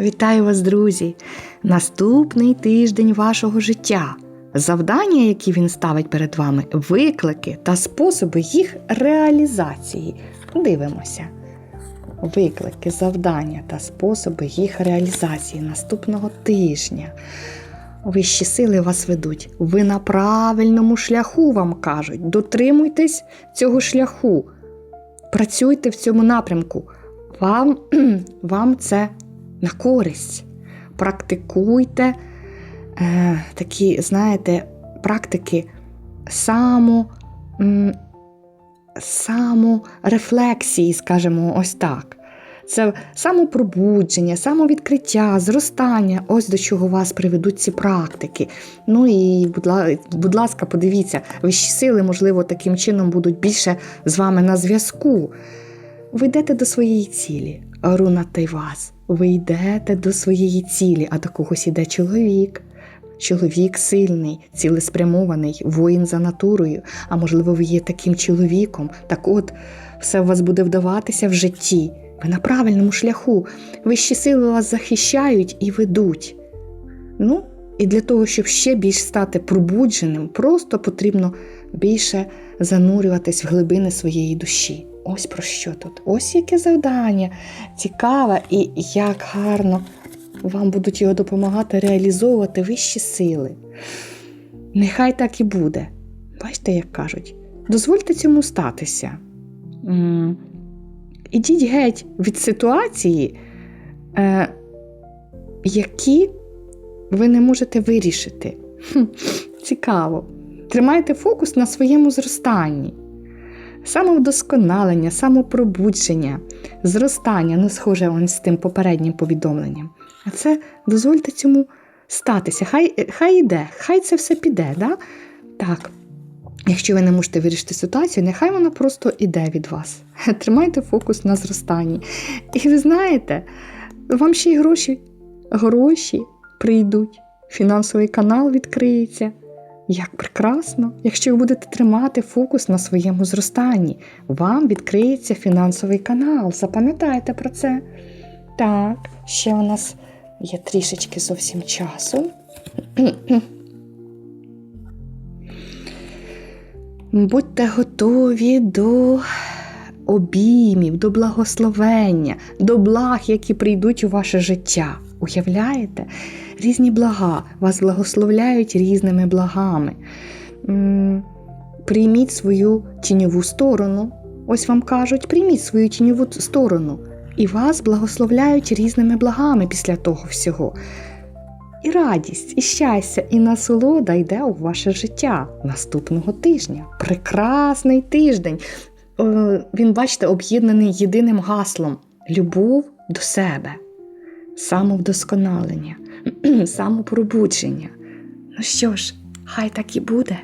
Вітаю вас, друзі! Наступний тиждень вашого життя. Завдання, які він ставить перед вами, виклики та способи їх реалізації. Дивимося. Виклики, завдання та способи їх реалізації наступного тижня. Вищі сили вас ведуть. Ви на правильному шляху вам кажуть. Дотримуйтесь цього шляху. Працюйте в цьому напрямку. Вам, вам це на користь. Практикуйте е, такі, знаєте, практики само, м, саморефлексії, скажімо, ось так. Це самопробудження, самовідкриття, зростання. Ось до чого вас приведуть ці практики. Ну і, будь, ласка, подивіться, вищі сили, можливо, таким чином будуть більше з вами на зв'язку. Ви йдете до своєї цілі, руна вас. Ви йдете до своєї цілі, а до когось іде чоловік. Чоловік сильний, цілеспрямований, воїн за натурою. А можливо, ви є таким чоловіком. Так от, все у вас буде вдаватися в житті. Ви на правильному шляху. Вищі сили вас захищають і ведуть. Ну, і для того, щоб ще більш стати пробудженим, просто потрібно більше занурюватись в глибини своєї душі. Ось про що тут. Ось яке завдання цікаве і як гарно вам будуть його допомагати реалізовувати вищі сили. Нехай так і буде. Бачите, як кажуть, дозвольте цьому статися. Ідіть геть від ситуації, е, які ви не можете вирішити. Цікаво. Тримайте фокус на своєму зростанні. Самовдосконалення, самопробудження, зростання, ну, схоже он з тим попереднім повідомленням. А це дозвольте цьому статися. Хай, хай іде, хай це все піде. Да? Так. Якщо ви не можете вирішити ситуацію, нехай вона просто іде від вас. Тримайте фокус на зростанні. І ви знаєте, вам ще й гроші, гроші прийдуть, фінансовий канал відкриється. Як прекрасно! Якщо ви будете тримати фокус на своєму зростанні, вам відкриється фінансовий канал. Запам'ятайте про це. Так, ще у нас є трішечки зовсім часу. Будьте готові до обіймів, до благословення, до благ, які прийдуть у ваше життя. Уявляєте? Різні блага вас благословляють різними благами. Прийміть свою тіньову сторону. Ось вам кажуть, прийміть свою тіньову сторону. І вас благословляють різними благами після того всього. І радість, і щастя, і насолода йде у ваше життя наступного тижня. Прекрасний тиждень. Е, Він, бачите, об'єднаний єдиним гаслом любов до себе, самовдосконалення, самопробудження. Ну що ж, хай так і буде.